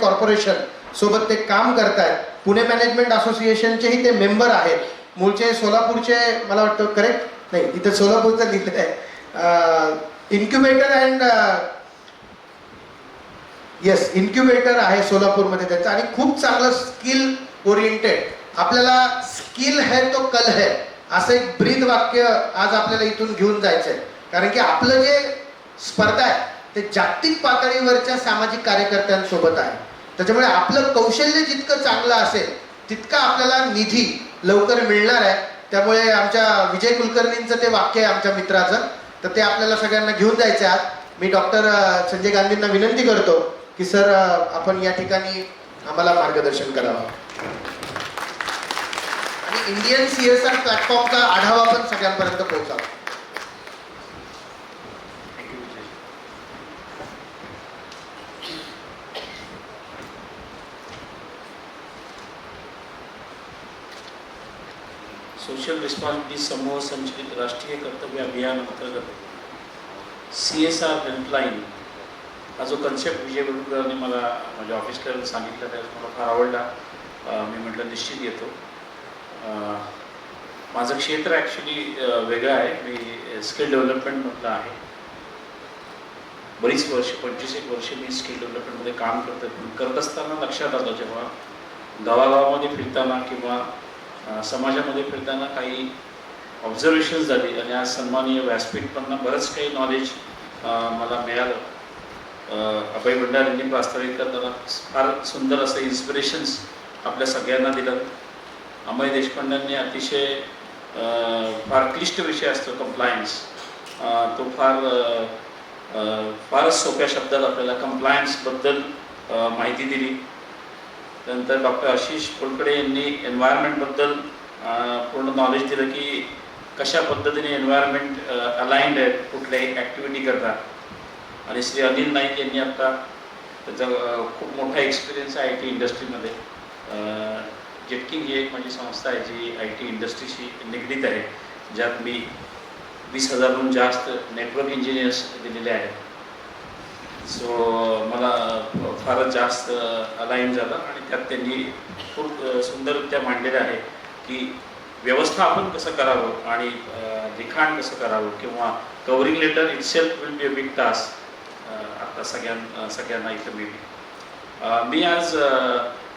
Corporation सोबत ते काम करतायत. पुणे मॅनेजमेंट असोसिएशनचेही ते मेंबर आहेत. मूळचे सोलापूरचे मला वाटतं करेक्ट नाही इथं सोलापूरचं लिहिलं आहे. इन्क्युबेटर अँड येस इन्क्युबेटर आहे सोलापूरमध्ये त्याचं. आणि खूप चांगलं स्किल ओरिएंटेड आपल्याला स्किल है तो कल है असं एक ब्रीद वाक्य आज आपल्याला इथून घेऊन जायचं आहे कारण की आपलं जे स्पर्धा आहे ते जागतिक पातळीवरच्या सामाजिक कार्यकर्त्यांसोबत आहे. त्याच्यामुळे आपलं कौशल्य जितकं चांगलं असेल तितका आपल्याला निधी लवकर मिळणार आहे. त्यामुळे आमच्या विजय कुलकर्णींचं ते वाक्य आहे आमच्या मित्राचं. तर ते आपल्याला सगळ्यांना घेऊन जायचं आहे आज मी डॉक्टर संजय गांधींना विनंती करतो की सर आपण या ठिकाणी आम्हाला मार्गदर्शन करावं. आणि इंडियन सी एस आर प्लॅटफॉर्मचा आढावा पण सगळ्यांपर्यंत पोहोचावा. सोशल रिस्पॉन्सिबिलिटी समूह संचलित राष्ट्रीय कर्तव्य अभियान अंतर्गत सी एस आर हेल्पलाईन हा जो कन्सेप्ट विजय गुरुकरांनी मला माझ्या ऑफिसला सांगितला त्यावेळेस मला फार आवडला. मी म्हटलं निश्चित येतो. माझं क्षेत्र ॲक्च्युली वेगळं आहे. मी स्किल डेव्हलपमेंटमधलं आहे. बरीच वर्ष पंचवीस एक वर्ष मी स्किल डेव्हलपमेंटमध्ये काम करतो पण करत असताना लक्षात आलं जेव्हा गावागावामध्ये फिरताना किंवा समाजामध्ये फिरताना काही ऑब्झर्वेशन्स झाली आणि आज सन्माननीय व्यासपीठमधनं बरंच काही नॉलेज मला मिळालं. अभय भंडारींनी प्रास्ताविक करताना फार सुंदर असं इन्स्पिरेशन्स आपल्या सगळ्यांना दिलं. अमय देशपांड्यांनी अतिशय फार क्लिष्ट विषय असतो कम्प्लायन्स तो फार फारच सोप्या शब्दात आपल्याला कम्प्लायन्सबद्दल माहिती दिली. त्यानंतर डॉक्टर आशिष कोलकडे यांनी एन्व्हायरमेंटबद्दल पूर्ण नॉलेज दिलं की कशा पद्धतीने एन्व्हायरमेंट अलाइंड आहेत कुठल्याही ॲक्टिव्हिटी करतात. आणि श्री अनिल नाईक यांनी आता त्याचा खूप मोठा एक्सपिरियन्स आहे आय टी इंडस्ट्रीमध्ये जेटकिंग ही एक माझी संस्था आहे जी आय टी इंडस्ट्रीशी निगडीत आहे ज्यात मी वीस हजारहून जास्त नेटवर्क इंजिनियर्स दिलेले आहेत. सो मला फारच जास्त अलाईन झालं आणि त्यात त्यांनी खूप सुंदररित्या मांडलेलं आहे की व्यवस्थापन कसं करावं आणि लिखाण कसं करावं किंवा covering letter itself will be a big task आता सगळ्यां सगळ्यांना इथं मी मी आज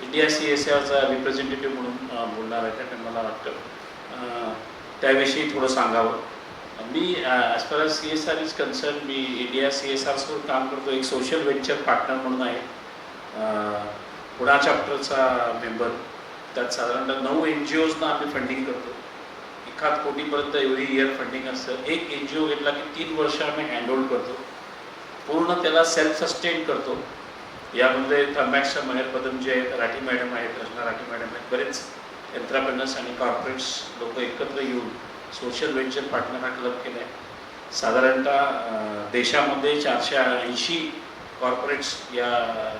इंडिया सी एस एचा रिप्रेझेंटेटिव्ह म्हणून बोलणार आहे त्यामुळे मला वाटतं त्याविषयी थोडं सांगावं. मी as far C S R is concern me India C S आरसोबत काम करतो. एक सोशल व्हेंचर पार्टनर म्हणून आहे. पुणा चॅप्टरचा मेंबर त्यात साधारणतः नऊ एन जी ओजना आम्ही फंडिंग करतो. एखाद कोटीपर्यंत एव्हरी इयर फंडिंग असतं. एक एन जी ओ घेतला की तीन वर्ष आम्ही हँडहोल्ड करतो. पूर्ण त्याला सेल्फ सस्टेन करतो. यामध्ये थर्मॅक्सच्या महेर पदम जे आहेत राठी मॅडम आहेत रचना राठी मॅडम आहेत बरेच एंट्राप्रेनर्स आणि कॉर्पोरेट्स लोक एकत्र येऊन सोशल व्हेंचर पार्टनर हा क्लब केला आहे साधारणतः देशामध्ये चारशे ऐंशी कॉर्पोरेट्स या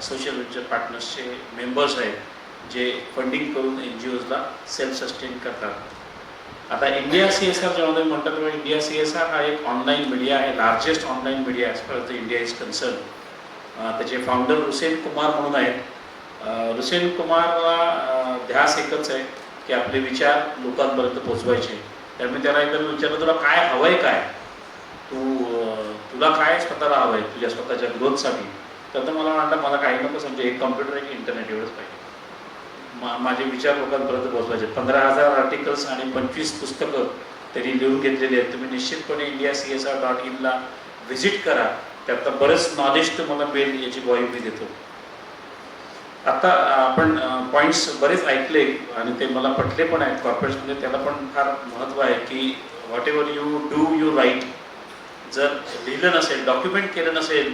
सोशल व्हेंचर पार्टनर्सचे मेंबर्स आहेत जे फंडिंग करून एन जी ओजला सेल्फ सस्टेन करतात. आता इंडिया सी एस आर ज्यामध्ये म्हणतात तेव्हा इंडिया सी एस आर हा एक ऑनलाईन मीडिया आहे largest online media as far the India is concern त्याचे फाउंडर हुसेन कुमार म्हणून आहेत हुसेन कुमारला ध्यास एकच आहे की आपले विचार लोकांपर्यंत पोचवायचे त्यामुळे त्याला एकदा मी विचारलं तुला काय हवंय काय? तू तुला काय स्वतःला हवं आहे तुझ्या स्वतःच्या ग्रोथसाठी तर तर मला म्हणतात मला काही नको समजा एक कम्प्युटर एक इंटरनेट एवढंच पाहिजे. मा माझे विचार लोकांपर्यंत पोहोचवायचे. पंधरा हजार आर्टिकल्स आणि पंचवीस पुस्तकं त्यांनी लिहून घेतलेली आहेत. तुम्ही निश्चितपणे India C S R dot इनला visit करा. त्यात बरंच नॉलेज तुम्हाला मिळेल याची ग्वाही मी देतो. आता आपण पॉईंट्स बरेच ऐकले आणि ते मला पटले पण आहेत. कॉर्पोरेट्समध्ये म्हणजे त्याला पण फार महत्त्व आहे की whatever you do you write जर लिहिलं नसेल डॉक्युमेंट केलं नसेल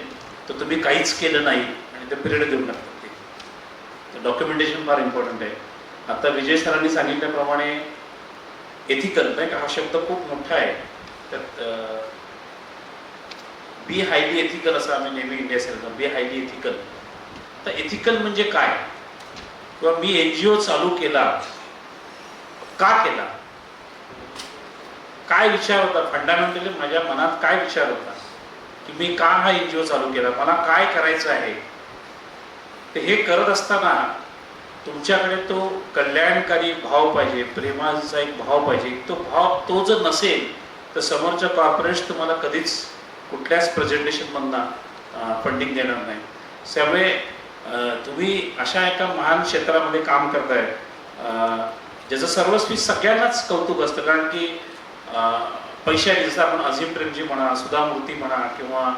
तर तुम्ही काहीच केलं नाही आणि ते पिरियड देऊ लागतात ते. तर डॉक्युमेंटेशन फार इम्पॉर्टंट आहे. आता विजय सरांनी सांगितल्याप्रमाणे एथिकल नाही का? हा शब्द खूप मोठा आहे. त्यात बी हायली एथिकल असं आम्ही नेहमी इंडिया सेलनं बी हायली एथिकल तर एथिकल म्हणजे काय? किंवा मी एन जी ओ चालू केला का केला? काय विचार होता? फंडामेंटली माझ्या मनात काय विचार होता? की मी का हा एन जी ओ चालू केला? मला काय करायचं आहे? तर हे करत असताना तुमच्याकडे तो कल्याणकारी भाव पाहिजे प्रेमाचा एक भाव पाहिजे. तो भाव तो जर नसेल तर समोरच्या कॉर्पोरेट्स तुम्हाला कधीच कुठल्याच प्रेझेंटेशनमधनं फंडिंग देणार नाही. त्यामुळे तुम्ही अशा एका महान क्षेत्रामध्ये काम करताय. ज्याचं सर्वस्वी सगळ्यांनाच कौतुक असतं. कारण की पैसे पैशाने जसं आपण अझीम प्रेमजी म्हणा सुधा मूर्ती म्हणा किंवा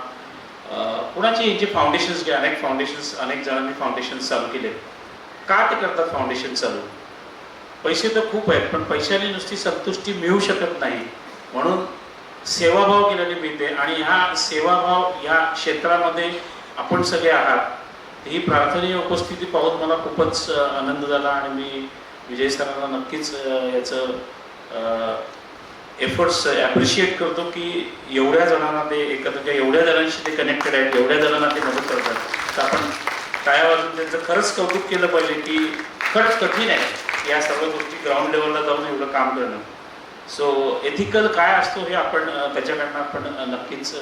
कुणाची जे फाउंडेशन्स जे अनेक फाउंडेशन्स अनेक जणांनी फाउंडेशन्स चालू केले का ते करतात फाउंडेशन चालू? पैसे तर खूप आहेत पण पैशाने नुसती संतुष्टी मिळू शकत नाही. म्हणून सेवाभाव केल्याने मिळते. आणि ह्या सेवाभाव ह्या क्षेत्रामध्ये आपण सगळे आहात. ही प्रार्थनीय उपस्थिती पाहून मला खूपच आनंद झाला आणि मी विजय सरांना नक्कीच याचं एफर्ट्स ॲप्रिशिएट करतो की एवढ्या जणांना ते एकत्र किंवा एवढ्या जणांशी ते कनेक्टेड आहेत एवढ्या जणांना ते मदत करतात तर आपण काय वाजून त्यांचं खरंच कौतुक केलं पाहिजे की खरंच कठीण आहे या सर्व गोष्टी ग्राउंड लेवलला जाऊन एवढं काम करणं. सो एथिकल काय असतो हे आपण त्याच्याकडनं आपण नक्कीच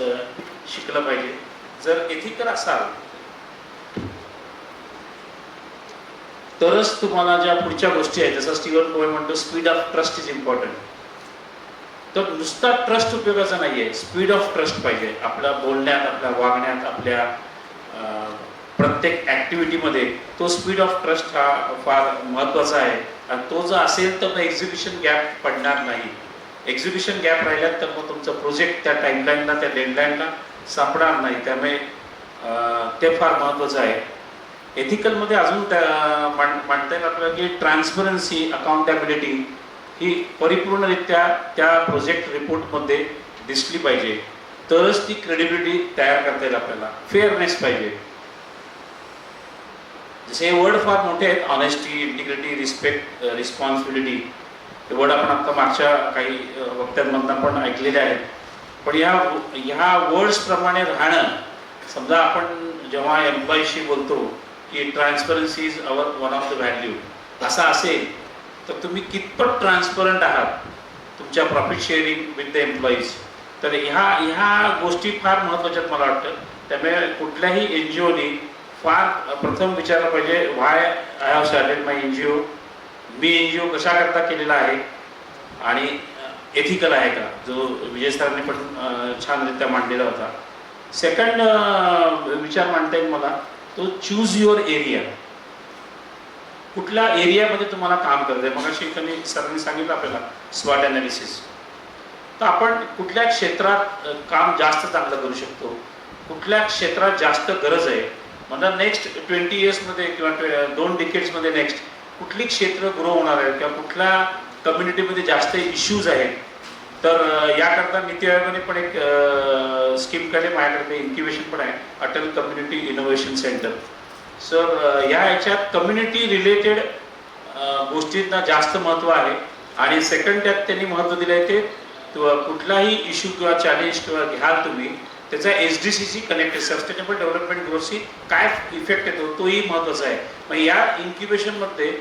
शिकलं पाहिजे. जर एथिकल असाल तरच तुम्हाला ज्या पुढच्या गोष्टी आहेत जसं स्टीवन कोवे म्हणतो speed of trust is important तर नुसता ट्रस्ट उपयोगाचा नाही आहे स्पीड ऑफ ट्रस्ट पाहिजे. आपल्या बोलण्यात आपल्या वागण्यात आपल्या प्रत्येक ऍक्टिव्हिटीमध्ये तो स्पीड ऑफ ट्रस्ट हा फार महत्त्वाचा आहे. आणि तो जर असेल तर मग एक्झिबिशन गॅप पडणार नाही. एक्झिबिशन गॅप राहिल्यात तर मग तुमचं प्रोजेक्ट त्या टाईमलाईनला त्या डेडलाईनला सापडणार नाही. त्यामुळे ते फार महत्वाचं आहे. एथिकलमध्ये अजून त्या- मांडता येईल आपल्याला की ट्रान्सपरन्सी अकाउंटेबिलिटी ही परिपूर्णरित्या त्या प्रोजेक्ट रिपोर्टमध्ये दिसली पाहिजे. तरच ती क्रेडिबिलिटी तयार करता येईल आपल्याला. फेअरनेस पाहिजे. जसे हे वर्ड फार मोठे आहेत ऑनेस्टी इंटिग्रिटी रिस्पेक्ट रिस्पॉन्सिबिलिटी हे वर्ड आपण आता मागच्या काही वक्त्यांमधनं पण ऐकलेले आहेत. पण ह्या ह्या वर्ड्स प्रमाणे राहणं समजा आपण जेव्हा एम्प्लॉईशी बोलतो की transparency is our one of the value असा असेल तर तुम्ही कितपत ट्रान्सपरंट आहात? तुमच्या profit sharing with the employees तर ह्या ह्या गोष्टी फार महत्त्वाच्या आहेत मला वाटतं. त्यामुळे कुठल्याही एन जी ओनी फार प्रथम विचारलं पाहिजे why I have started my N G O me N G O कशाकरता केलेला आहे? आणि एथिकल आहे का? जो विजय सरांनी पण छानरित्या मांडलेला होता. सेकंड विचार मांडता येईल मला. तो चूज युअर एरिया कुठल्या एरियामध्ये तुम्हाला काम करते मग अशी सरांनी सांगितलं आपल्याला स्वॉट अनालिसिस तर आपण कुठल्या क्षेत्रात काम जास्त चांगलं करू शकतो? कुठल्या क्षेत्रात जास्त गरज आहे? म्हणजे नेक्स्ट ट्वेंटी इयर्समध्ये किंवा दोन डिकेट्समध्ये नेक्स्ट कुठली क्षेत्र ग्रो होणार आहे? किंवा कुठल्या कम्युनिटीमध्ये जास्त इश्यूज आहेत? तर याकरता नीती आयोगाने पण एक स्कीम काढली. माझ्याकडे इन्क्युबेशन पण आहे. Atal community innovation centre sir या याच्यात कम्युनिटी रिलेटेड गोष्टींना जास्त महत्त्व आहे. आणि सेकंड त्यात त्यांनी महत्त्व दिलं आहे ते कुठलाही इश्यू किंवा चॅलेंज किंवा घ्याल तुम्ही त्याचा S D C C connected sustainable development ग्रोथशी काय इफेक्ट येतो तोही महत्त्वाचा आहे. मग या इन्क्युबेशनमध्ये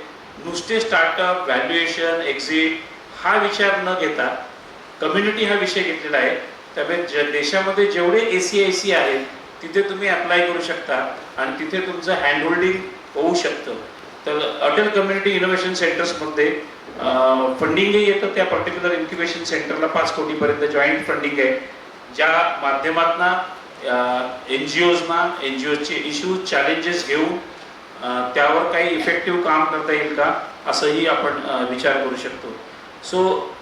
नुसते स्टार्टअप व्हॅल्युएशन एक्झिट हा विचार न घेता कम्युनिटी हा विषय घेतलेला आहे. त्यामुळे ज देशामध्ये जेवढे ए सी आय सी आहेत तिथे तुम्ही अप्लाय करू शकता आणि तिथे तुमचं हँडहोल्डिंग होऊ शकतं. तर अटल कम्युनिटी इनोव्हेशन सेंटर्समध्ये फंडिंगही येतं त्या पर्टिक्युलर इन्क्युबेशन सेंटरला पाच कोटीपर्यंत जॉईंट फंडिंग आहे. ज्या माध्यमातून एन जी ओजना एन जी ओचे इश्यूज चॅलेंजेस घेऊन त्यावर काही इफेक्टिव्ह काम करता येईल का असंही आपण विचार करू शकतो. सो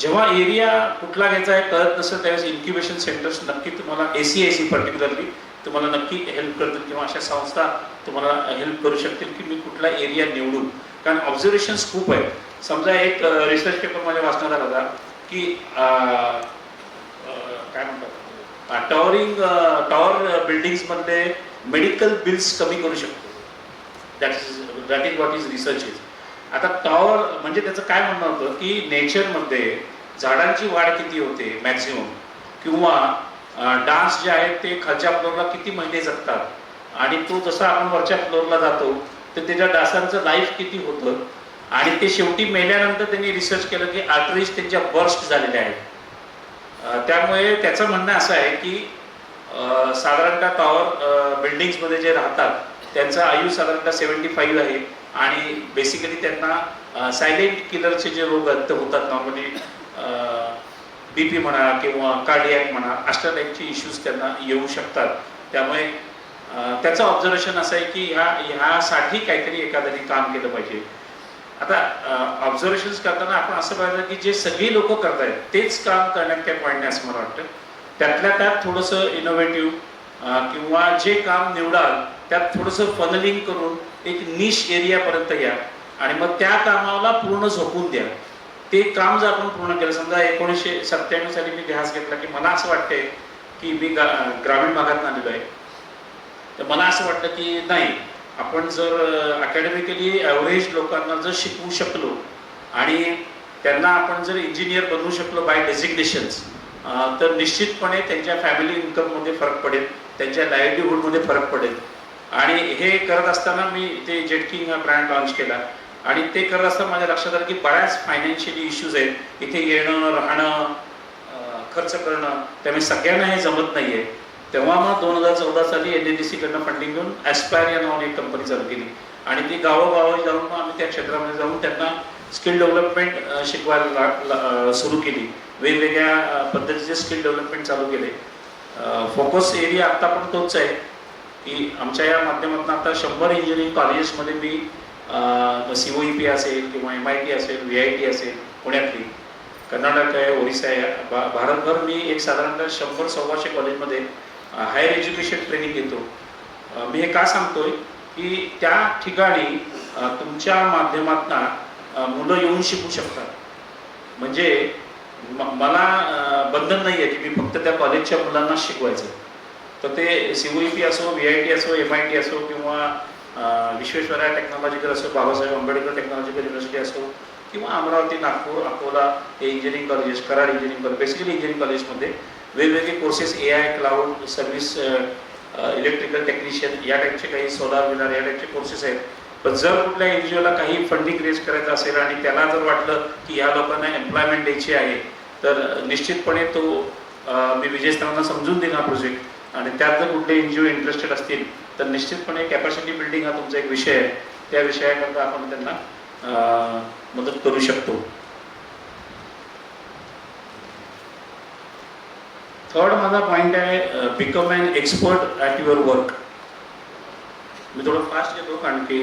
जेव्हा एरिया कुठला घ्यायचा आहे कळत नसेल त्यावेळेस इन्क्युबेशन सेंटर्स नक्की तुम्हाला A C I C particularly तुम्हाला नक्की हेल्प करतील किंवा अशा संस्था तुम्हाला हेल्प करू शकतील की मी कुठला एरिया निवडू कारण ऑब्झर्वेशन्स खूप आहेत. समजा एक रिसर्च पेपर माझ्या वाचण्यात आला होता की काय म्हणतात टॉवरिंग टॉवर बिल्डिंग्समध्ये मेडिकल बिल्स कमी करू शकतो. That is that is what is research is आता टॉवर म्हणजे त्याचं काय म्हणणं होतं की नेचरमध्ये झाडांची वाढ किती होते मॅक्झिमम किंवा डान्स जे आहेत ते खालच्या फ्लोअरला किती महिने जगतात? आणि तो जसा आपण वरच्या फ्लोअरला जातो तर त्याच्या डासांचं लाईफ किती होतं? आणि ते शेवटी मेल्यानंतर त्यांनी रिसर्च केलं की आर्टरीज त्यांच्या बर्स्ट झालेल्या आहेत. त्यामुळे त्याचं म्हणणं असं आहे की साधारणतः टॉवर बिल्डिंग्समध्ये जे राहतात त्यांचं आयु साधारणतः सेवन्टी फाईव्ह आहे. आणि बेसिकली त्यांना सायलेंट किलरचे जे रोग आहेत होतात नॉर्मली बी पी म्हणा किंवा कार्डियाक म्हणा अशा टाईपचे इश्यूज त्यांना येऊ शकतात. त्यामुळे त्याचं ऑब्झर्वेशन असं आहे की ह्या ह्यासाठी काहीतरी एखाद्याने काम केलं पाहिजे. आता ऑब्झर्वेशन करताना आपण असं पाहिजे की जे सगळी लोक करतायत तेच काम करण्यात काही पॉईंट नाही असं मला वाटतं. त्यातल्या त्यात थोडंसं इनोव्हेटिव्ह किंवा जे काम निवडाल त्यात थोडंसं फनलिंग करून एक निश एरियापर्यंत या. आणि मग त्या कामाला पूर्ण झोपून द्या. ते काम जर आपण पूर्ण केलं समजा एकोणीसशे सत्त्याण्णव साली मी ध्यास घेतला की मला असं वाटतंय की मी ग्रामीण भागात आलेलो आहे. तर मला असं वाटतं की नाही आपण जर अकॅडमिकली ॲव्हरेज लोकांना जर शिकवू शकलो आणि त्यांना आपण जर इंजिनियर बनवू शकलो बाय डेझिग्नेशन्स तर निश्चितपणे त्यांच्या फॅमिली इन्कममध्ये फरक पडेल त्यांच्या लाईव्हलीहूडमध्ये फरक पडेल. आणि हे करत असताना मी ते जेटकिंग हा ब्रँड लॉन्च केला. आणि ते करत असताना माझ्या लक्षात आलं की बऱ्याच फायनान्शियली इश्यूज आहेत. इथे येणं राहणं खर्च करणं त्यामुळे सगळ्यांना हे जमत नाही आहे तेव्हा मग दोन हजार चौदा साली एन एन डी सीकडनं फंडिंग घेऊन ॲस्पायर या नावाने एक कंपनी चालू केली. आणि ती गावोगावी जाऊन मग आम्ही त्या क्षेत्रामध्ये जाऊन त्यांना स्किल डेव्हलपमेंट शिकवायला ला- सुरू केली. वेगवेगळ्या पद्धतीचे स्किल डेव्हलपमेंट चालू केले. फोकस एरिया आत्ता पण तोच आहे. की आमच्या या माध्यमातून आता शंभर इंजिनिअरिंग कॉलेजेसमध्ये मी सी ओ ई पी असेल किंवा एम आय टी असेल व्ही आय टी असेल पुण्यातली कर्नाटक आहे ओरिसा आहे भा- भारतभर मी एक साधारणतः शंभर सव्वाशे कॉलेजमध्ये हायर एज्युकेशन ट्रेनिंग घेतो. मी हे का सांगतोय की त्या ठिकाणी तुमच्या माध्यमातून मुलं येऊन शिकू शकतात. म्हणजे मला बंधन नाही आहे की मी फक्त त्या कॉलेजच्या मुलांना शिकवायचं. तर ते सी पी असो व्ही आय टी असो एम आय टी असो किंवा अं, टेक्नॉलॉजिकल असो बाबासाहेब आंबेडकर टेक्नॉलॉजिकल युनिव्हर्सिटी असो किंवा अमरावती नागपूर अकोला हे engineering colleges Karad engineering college basically engineering कॉलेजमध्ये वेगवेगळे courses A I cloud service electrical technician या टाईपचे काही सोलार विनार या टाईपचे कोर्सेस आहेत. पण जर कुठल्या एन जी ओला काही फंडिंग रेज करायचं असेल आणि त्याला जर वाटलं की या लोकांना एम्प्लॉयमेंट द्यायची आहे तर निश्चितपणे तो मी विजय समजून देणार प्रोजेक्ट आणि त्यात जर कुठले एन जी ओ इंटरेस्टेड असतील तर निश्चितपणे कॅपॅसिटी बिल्डिंग हा तुमचा एक विषय आहे. त्या विषयाकरता आपण त्यांना मदत करू शकतो. थर्ड माझा पॉईंट आहे become an expert at your work मी थोडं फास्ट घेतो कारण की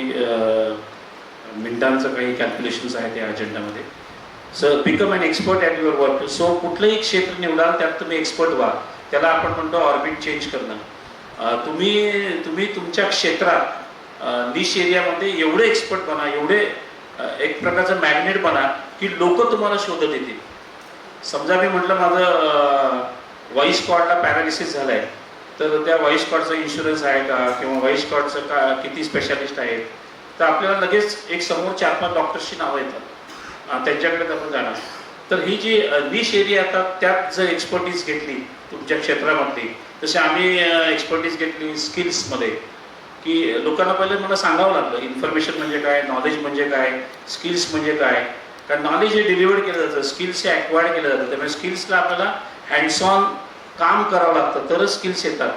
मिनिटांचं काही कॅल्क्युलेशन्स आहे त्या अजेंडामध्ये so become an expert at your work so कुठलंही क्षेत्र निवडाल त्यात तुम्ही एक्सपर्ट व्हा. त्याला आपण म्हणतो ऑर्बिट चेंज करणं. तुम्ही तुम्ही तुमच्या क्षेत्रात निश एरियामध्ये एवढे एक्सपर्ट बना एवढे एक प्रकारचं मॅग्नेट बना की लोक तुम्हाला शोधत येतील समजा मी म्हटलं माझं व्हॉइस कॉर्डला पॅरालिसिस झालाय. तर त्या व्हॉइस कॉर्डचा इन्शुरन्स आहे का? किंवा व्हॉइस कॉर्डचं का किती स्पेशालिस्ट आहेत? तर आपल्याला लगेच एक समोर चार पाच डॉक्टर्सची नावं येतात. त्यांच्याकडे आपण जाणार. तर ही जी निश एरिया आता त्यात जर एक्सपर्टीज घेतली तुमच्या क्षेत्रामधली जसे आम्ही एक्सपर्टीज घेतली स्किल्समध्ये की लोकांना पहिले मला सांगावं लागलं इन्फॉर्मेशन म्हणजे काय नॉलेज म्हणजे काय स्किल्स म्हणजे काय? कारण नॉलेज हे डिलिव्हर्ड केलं जातं स्किल्स हे ॲक्वायर्ड केलं जातं. त्यामुळे स्किल्सला आपल्याला हँड्स ऑन काम करावं लागतं तरच स्किल्स येतात.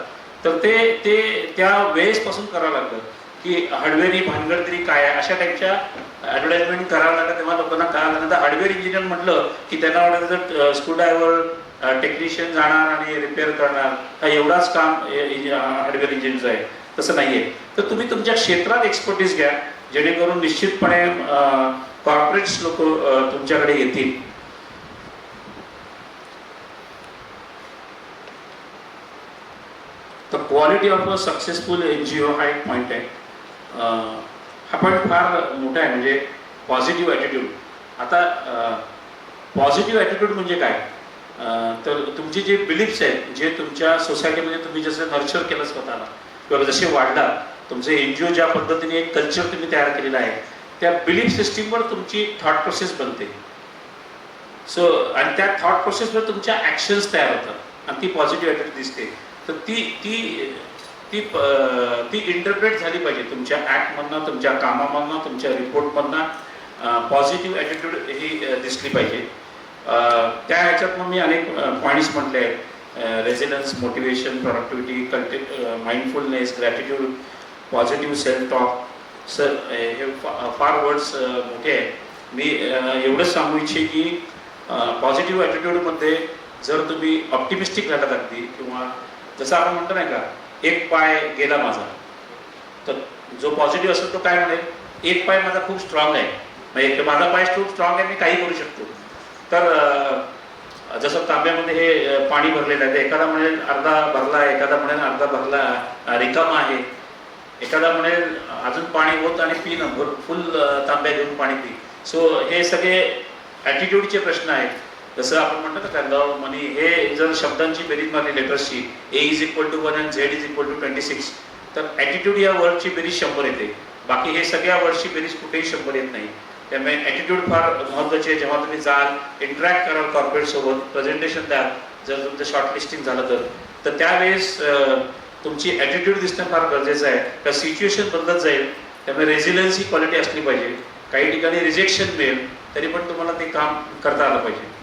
तर ते ते त्या वेळेसपासून करावं लागतं. की हार्डवेअर ही भानगड तरी काय आहे? अशा टाईपच्या ॲडव्हर्टाइजमेंट करावं लागतं तेव्हा लोकांना कळालं लागलं. तर हार्डवेअर इंजिनियर म्हटलं की त्यांना वाटतं स्क्रूड्रायव्हर टेक्निशियन जाणार आणि रिपेअर करणार हा एवढाच काम हार्डवेअर इंजिनियरचं आहे. तसं नाही आहे तर तुम्ही तुमच्या क्षेत्रात एक्सपर्टीज घ्या जेणेकरून निश्चितपणे कॉर्पोरेट्स लोक तुमच्याकडे येतील. तर quality of a successful N G O हा एक पॉईंट आहे. हा पॉईंट फार मोठा आहे म्हणजे पॉझिटिव्ह ॲटिट्यूड आता पॉझिटिव्ह ॲटिट्यूड म्हणजे काय? तर तुमचे जे बिलीफ्स आहेत जे तुमच्या सोसायटीमध्ये तुम्ही जसं नर्चर केलं स्वतःला किंवा जसे वाढला तुमचे एन जी ओ ज्या पद्धतीने एक कल्चर तुम्ही तयार केलेलं आहे त्या बिलीफ सिस्टीमवर तुमची थॉट प्रोसेस बनते. सो आणि त्या थॉट प्रोसेसवर तुमच्या ॲक्शन्स तयार होतात आणि ती पॉझिटिव्ह ॲटिट्यूड दिसते. तर ती ती ती प- ती इंटरप्रेट झाली पाहिजे. तुमच्या ॲक्टमधनं तुमच्या कामामधनं तुमच्या रिपोर्टमधनं पॉझिटिव्ह ॲटिट्यूड ही दिसली पाहिजे. त्या ह्याच्यात मग मी अनेक पॉईंट्स म्हटले आहेत. रेझिलन्स मोटिवेशन प्रॉडक्टिव्हिटी कंटे mindfulness gratitude positive self talk sir हे फा- फार वर्ड्स मोठे आहेत. मी एवढंच सांगू इच्छे की पॉझिटिव्ह ॲटिट्यूडमध्ये जर तुम्ही ऑप्टिमिस्टिक राहतात अगदी किंवा जसं आपण म्हणतो नाही का एक पाय गेला माझा. तर जो पॉझिटिव्ह असेल तो काय म्हणेल? एक पाय माझा खूप स्ट्रॉंग आहे. म्हणजे माझा पाय खूप स्ट्रॉंग आहे मी काही करू शकतो. तर जसं तांब्यामध्ये हे पाणी भरलेलं आहे तर एखादा म्हणेल अर्धा भरला आहे एखादा म्हणेल अर्धा भरला रिकामा आहे. एखादा म्हणेल अजून पाणी होत आणि पिणं फुल तांब्या घेऊन पाणी पी. सो हे सगळे ॲटिट्यूडचे प्रश्न आहेत. जसं आपण म्हणतो ना का मनी हे जर शब्दांची बेरीज मारली लेटर्सची A is equal to one and Z is equal to twenty six तर ॲटिट्यूड या वर्डची बेरीज शंभर येते. बाकी हे सगळ्या वर्डची बेरीज कुठेही शंभर येत नाही. त्यामुळे ॲटिट्यूड फार महत्त्वाचे आहे. जेव्हा तुम्ही जाल इंटरॅक्ट कराल कॉर्पोरेट सोबत प्रेझेंटेशन द्याल जर तुमचं शॉर्टलिस्टिंग झालं तर. तर त्यावेळेस तुमची ॲटिट्यूड दिसणं फार गरजेचं आहे. का सिच्युएशन बदलत जाईल त्यामुळे रेझिलियन्स ही क्वालिटी असली पाहिजे. काही ठिकाणी रिजेक्शन मिळेल तरी पण तुम्हाला ते काम करता आलं पाहिजे.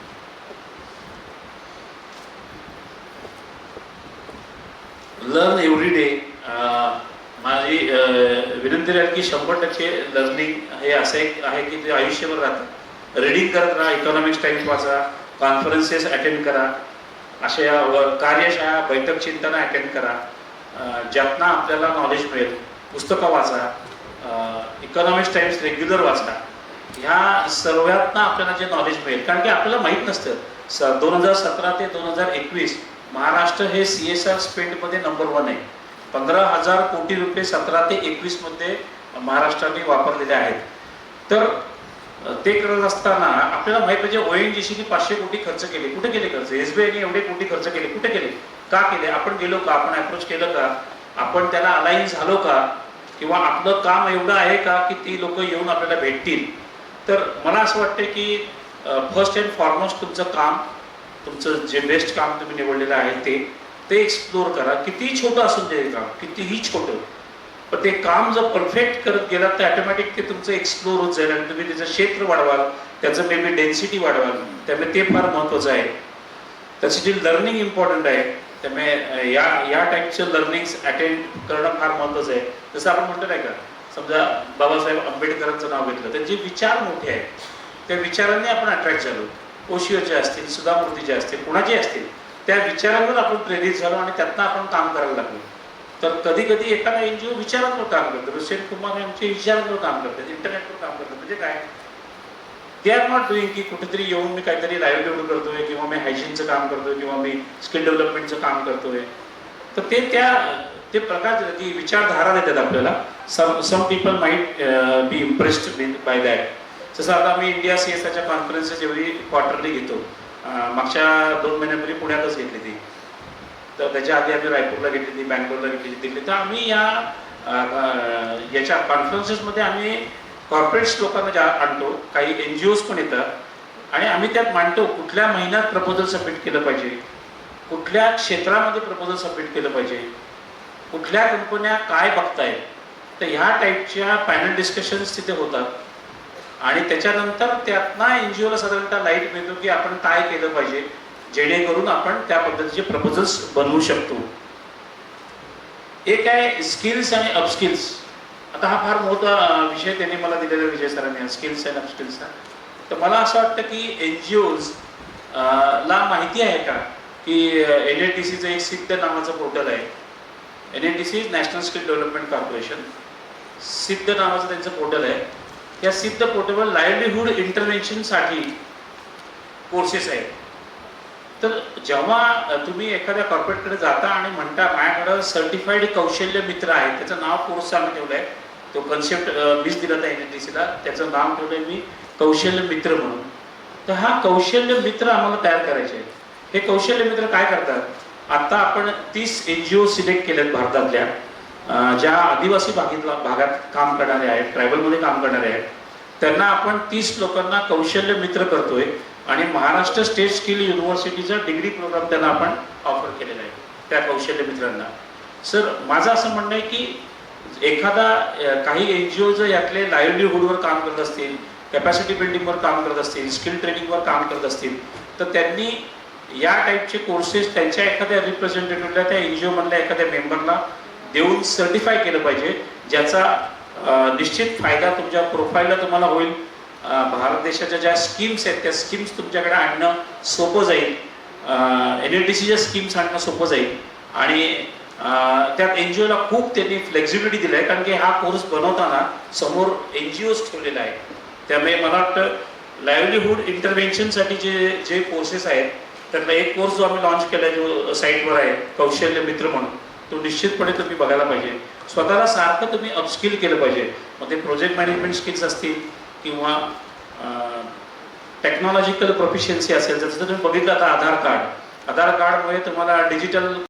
लर्न एव्हरी डे माझी uh, विनंती राहील की शंभर टक्के लर्निंग हे असं एक आहे की ते आयुष्यभर राहतं. रीडिंग करत राहा इकॉनॉमिक्स टाइम्स वाचा कॉन्फरन्सेस अटेंड करा. अशा व- कार्यशाळा बैठक चिंतन अटेंड करा. ज्यातना ज्यातनं आपल्याला नॉलेज मिळेल. पुस्तकं वाचा इकॉनॉमिक्स टाइम्स रेग्युलर वाचा. ह्या सर्वातनं आपल्याला जे नॉलेज मिळेल कारण की आपल्याला माहीत नसतं. स दोन हजार सतरा ते दोन हजार एकवीस महाराष्ट्र हे सी एस आर स्पेंडमध्ये नंबर वन आहे. पंधरा हजार कोटी रुपये सतरा ते एकवीसमध्ये महाराष्ट्राने वापरलेले आहेत. तर ते करत असताना आपल्याला माहीत पाहिजे ओ एन जी सीने पाचशे कोटी खर्च केले. कुठे केले खर्च? एस बी आयने एवढे कोटी खर्च केले. कुठे केले? का केले? आपण गेलो का? आपण अप्रोच केलं का? आपण त्याला अलाईन झालो का? किंवा आपलं काम एवढं आहे का की ती लोक येऊन आपल्याला भेटतील? तर मला असं वाटतं की फर्स्ट अँड फॉरमोस्ट तुमचं काम तुमचं जे बेस्ट काम तुम्ही निवडलेलं आहे ते ते एक्सप्लोर करा. कितीही छोटं असून दे काम कितीही छोटं. पण ते काम जर परफेक्ट करत गेलात तर ॲटोमॅटिक ते तुमचं एक्सप्लोर होत जाईल आणि तुम्ही त्याचं क्षेत्र वाढवाल. त्याचं मे बी डेन्सिटी वाढवाल. त्यामुळे ते फार महत्त्वाचं आहे. त्यासाठी लर्निंग इम्पॉर्टंट आहे त्यामुळे या या टाईपचं लर्निंग्स अटेंड करणं फार महत्त्वाचं आहे. जसं आपण म्हणतो नाही का समजा बाबासाहेब आंबेडकरांचं नाव घेतलं त्यांचे विचार मोठे आहेत. त्या विचारांनी आपण अट्रॅक्ट झालो. ओशिओचे असतील सुधामूर्तीचे असतील कुणाचे असतील त्या विचारांवर आपण प्रेरित झालो आणि त्यातनं आपण काम करायला लागलो. तर कधी कधी एखादा एन जी ओ विचारांवर काम करतो. रुसेन कुमार यांचे विचारांवर काम करतात इंटरनेटवर काम करतात. म्हणजे काय? दे आर नॉट डुईंग की कुठेतरी येऊन मी काहीतरी लाईव्हलीहूड करतोय किंवा मी हायजीनचं काम करतोय किंवा मी स्किल डेव्हलपमेंटचं काम करतोय. तर ते त्या ते प्रकार ती विचारधारा देतात आपल्याला. Some some people might be impressed by that जसं आता आम्ही इंडिया सी एस आयच्या कॉन्फरन्सेस एवढी क्वार्टरली घेतो. मागच्या दोन महिन्यापूर्वी पुण्यातच घेतली ती. तर त्याच्या आधी आम्ही रायपूरला घेतली ती बँगलोरला घेतली दिल्ली तर आम्ही या याच्या कॉन्फरन्सेसमध्ये आम्ही कॉर्पोरेट्स लोकांना ज्या आणतो काही एन जी ओज पण येतात. आणि आम्ही त्यात मांडतो कुठल्या महिन्यात प्रपोजल सबमिट केलं पाहिजे? कुठल्या क्षेत्रामध्ये प्रपोजल सबमिट केलं पाहिजे? कुठल्या कंपन्या काय बघतायत? तर ह्या टाईपच्या पॅनल डिस्कशन्स तिथे होतात. आणि त्याच्यानंतर त्यातना एन जी ओला साधारणतः लाइट मिळतो की आपण काय केलं पाहिजे जेणेकरून आपण त्या पद्धतीचे प्रपोजल्स बनवू शकतो. एक आहे स्किल्स आणि अपस्किल्स आता हा फार मोठा विषय त्यांनी मला दिलेला विजय सरांनी स्किल्स अँड अपस्किल्सचा तर मला असं वाटतं की एन जी ओज ला माहिती आहे का की एन एन टी सीचं एक सिद्ध नावाचं पोर्टल आहे. N N T C national skill development corporation Sidh नावाचं त्यांचं पोर्टल आहे. या सिद्ध पोर्टेबल लाईव्हलीहूड इंटरव्हेन्शनसाठी कोर्सेस आहेत. तर जेव्हा तुम्ही एखाद्या कॉर्पोरेटकडे जाता आणि म्हणता माझ्याकडं सर्टिफाईड कौशल्य मित्र आहे त्याचं नाव कोर्स आम्ही ठेवलं आहे तो कन्सेप्ट मीच दिला त्या एन एन टी सीला त्याचं नाव ठेवलं आहे मी कौशल्य मित्र म्हणून. तर हा कौशल्य मित्र आम्हाला तयार करायचे आहेत. हे कौशल्य मित्र काय करतात? आता आपण तीस एन जी ओ सिलेक्ट केल्यात भारतातल्या. ज्या आदिवासी भागातला भागात काम करणारे आहेत ट्रायबलमध्ये काम करणारे आहेत त्यांना आपण तीस लोकांना कौशल्य मित्र करतोय आणि महाराष्ट्र स्टेट स्किल युनिव्हर्सिटीचा डिग्री प्रोग्राम त्यांना आपण ऑफर केलेला आहे त्या कौशल्य मित्रांना. सर माझं असं म्हणणं आहे की एखादा काही एन जी ओ जर यातले लाईव्हलीहूडवर काम करत असतील कॅपॅसिटी बिल्डिंगवर काम करत असतील स्किल ट्रेनिंगवर काम करत असतील तर त्यांनी या टाईपचे कोर्सेस त्यांच्या एखाद्या रिप्रेझेंटेटिव्हला त्या एन जी ओमधल्या एखाद्या मेंबरला देऊन सर्टिफाय केलं पाहिजे ज्याचा निश्चित फायदा तुमच्या प्रोफाईलला तुम्हाला होईल. भारत देशाच्या ज्या स्कीम्स आहेत त्या स्कीम्स तुमच्याकडे आणणं सोपं जाईल. एन एल टी सीच्या स्कीम्स आणणं सोपं जाईल. आणि त्यात एन जी ओला खूप त्यांनी फ्लेक्झिबिलिटी दिली आहे कारण की हा कोर्स बनवताना समोर एन जी ओज ठेवलेला आहे त्यामुळे मला वाटतं लाईव्हलीहूड इंटरव्हेन्शनसाठी जे जे कोर्सेस आहेत त्यातला एक कोर्स जो आम्ही लॉन्च केला आहे जो साईटवर आहे कौशल्य मित्र म्हणून. तो निश्चितपणे तुम्ही बघायला पाहिजे. स्वतःला सारखं तुम्ही अपस्किल केलं पाहिजे. मग ते प्रोजेक्ट मॅनेजमेंट स्किल्स असतील किंवा टेक्नॉलॉजिकल प्रोफिशियन्सी असेल जसं तुम्ही बघितलं आता आधार कार्ड आधार कार्डमुळे तुम्हाला डिजिटल